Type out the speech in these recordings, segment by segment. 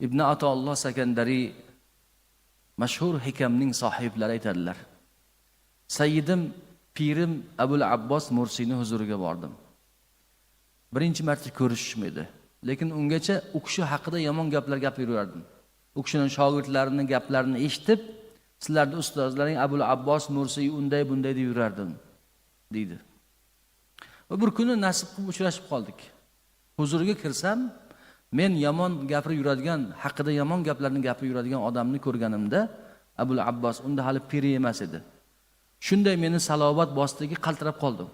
ibn atoulloh sakandariy mashhur hikamning sohiblari aytadilar. Sayyidim pirim abul abbos mursiyni huzuriga bordim. Birinchi marta ko'rishishim edi. Lekin ungacha u kishi haqida yomon gaplar gapirib yurardim. U kishini shogirdlarini gaplarini eshitib sizlarni ustozlaring abul abbos mursiy unday bunday deb yurardim deydi. Va bir kuni nasib qilib uchrashib qoldik. Huzuriga kirsam men yomon gapirib yuradigan haqida yomon gaplarni gapirib yuradigan odamni ko'rganimda abul abbos unda hali piri emas edi. Shunday meni salovat bosdiki qaltirab qoldim.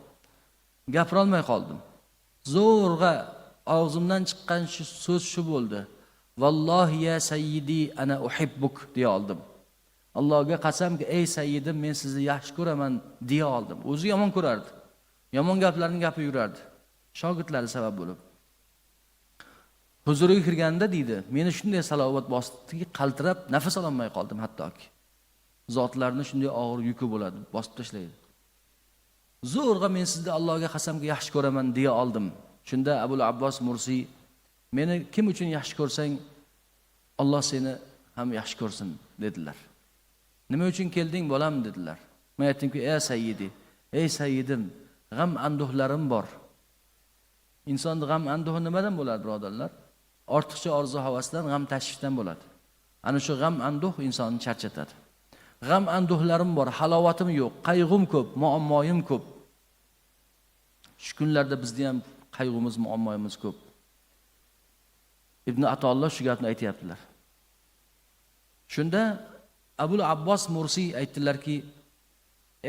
Gapirolmay qoldim. Zo'rg'a og'zimdan chiqqan shu so'z shu bo'ldi. Vallohi ya sayyidi ana uhibbuk deya oldim. Allohga qasamki ey sayyidim men sizni yaxshi ko'raman deya oldim. O'zi yomon ko'rardi. Yomon gaplarni gapirib yurardi. Shogirdlari sabab bo'lib. Huzuriga kirganda deydi meni shunday salovat bosdiki qaltirab nafas ololmay qoldim hattoki. Zotlarni shunday og'ir yuki bo'ladi bosib tashlaydi. Zo'rg'a men sizni allohga qasamki yaxshi ko'raman deya oldim. Shunda abul abbos mursiy meni kim uchun yaxshi ko'rsang olloh seni ham yaxshi ko'rsin dedilar. Nima uchun kelding bolam? dedilar. Men aytdimki ey sayyidi ey sayyidim g'am anduhlarim bor. Insonni g'am anduhi nimadan bo'ladi birodarlar? Ortiqcha orzu havasdan g'am tashvishdan bo'ladi. Ana shu g'am anduh insonni charchatadi. G'am anduhlarim bor halovatim yo'q qayg'um ko'p muammoyim ko'p. Shu kunlarda bizni ham qayg'umiz muammoyimiz ko'p. Ibn atolloh shu gapni aytyaptilar. Shunda abul abbos mursiy aytdilarki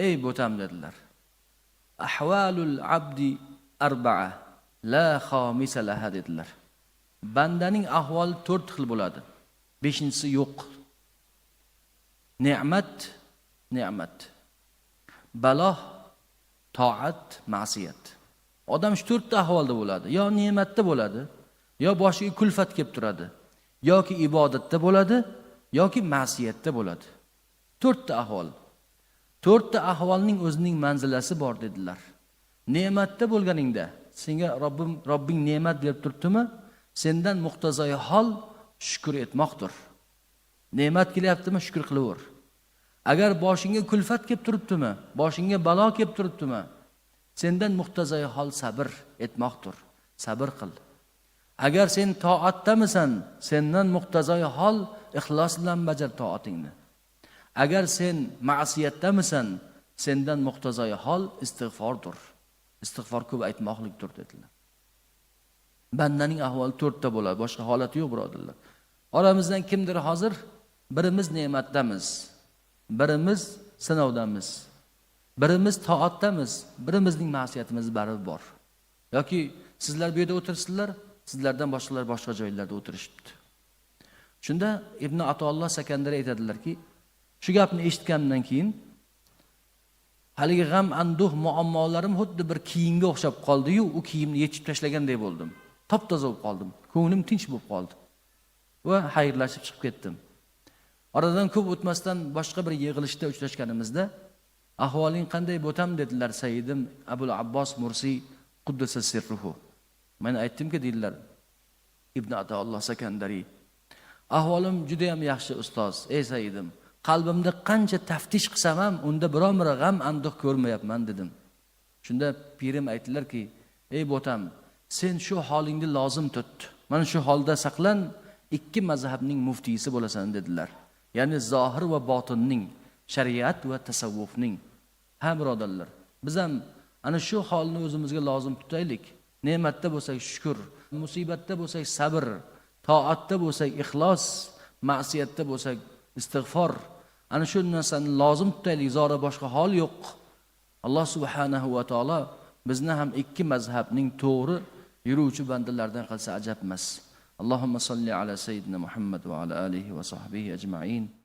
ey bo'tam dedilar. Ahvalul abdi arbaa la xomisa laha dedilar. Bandaning ahvoli to'rt xil bo'ladi. Beshinchisi yo'q. Ne'mat ne'mat. Balo toat ma'siyat. Odam shu to'rtta ahvolda bo'ladi. Yo ne'matda bo'ladi yo boshiga kulfat kelib turadi yoki ibodatda bo'ladi yoki ma'siyatda bo'ladi. To'rtta ahvol. To'rtta ahvolning o'zining manzilasi bor dedilar. Ne'matda bo'lganingda senga robbim robbing ne'mat berib turibdimi? Sendan muqtazoi hol shukur etmoqdir. Ne'mat kelyaptimi shukur qilaver. Agar boshingga kulfat kelib turibdimi boshingga balo kelib turibdimi sendan muqtazoi hol sabr etmoqdir. Sabr qil. Agar sen toatdamisan sendan muqtazoi hol ixlos bilan bajar toatingni. Agar sen ma'siyatdamisan sendan muqtazoi hol istig'fordir istig'for ko'p aytmoqlikdir dedilar. Bandaning ahvoli to'rtta bo'ladi. Boshqa holati yo'q birodarlar. Oramizdan kimdir hozir birimiz ne'matdamiz birimiz sinovdamiz birimiz toatdamiz birimizning ma'siyatimiz baribir bor. Yoki sizlar bu yerda o'tiribsizlar sizlardan boshqalar boshqa joylarda o'tirishibdi. Shunda ibn atolloh sakandari aytadilarki shu gapni eshitganimdan keyin haligi g'am anduh muammolarim xuddi bir kiyimga o'xshab qoldiyu u kiyimni yechib tashlaganday bo'ldim. Top toza bo'lib qoldim. Ko'nglim tinch bo'lib qoldi va xayrlashib chiqib ketdim. Oradan ko'p o'tmasdan boshqa bir yig'ilishda uchrashganimizda ahvoling qanday bo'tam? dedilar sayyidim abul abbos mursiy quddasa sirruhu. Man aytdimki deydilar ibn ataulloh sakandariy ahvolim judayam yaxshi ustoz. Ey sayyidim qalbimda qancha taftish qilsam ham unda biron bir g'am anduh ko'rmayapman dedim. Shunda pirim aytdilarki ey bo'tam sen shu holingni lozim tut. Mana shu holda saqlan ikki mazhabning muftiysi bo'lasan dedilar. Ya'ni zohir va botinning shariat va tasavvufning. Ha birodarlar biz ham ana shu holni o'zimizga lozim tutaylik. Ne'matda bo'lsak shukur musibatda bo'lsak sabr toatda bo'lsak ixlos ma'siyatda bo'lsak istig'for ana shu narsani lozim tutaylik zora boshqa hol yo'q. Alloh subhanahu va taolo bizni ham ikki mazhabning to'g'ri yuruvchi bandalardan qilsa ajab emas allohimma solli ala sayyidina muhammad va ala alihi va sahbihi ajmain.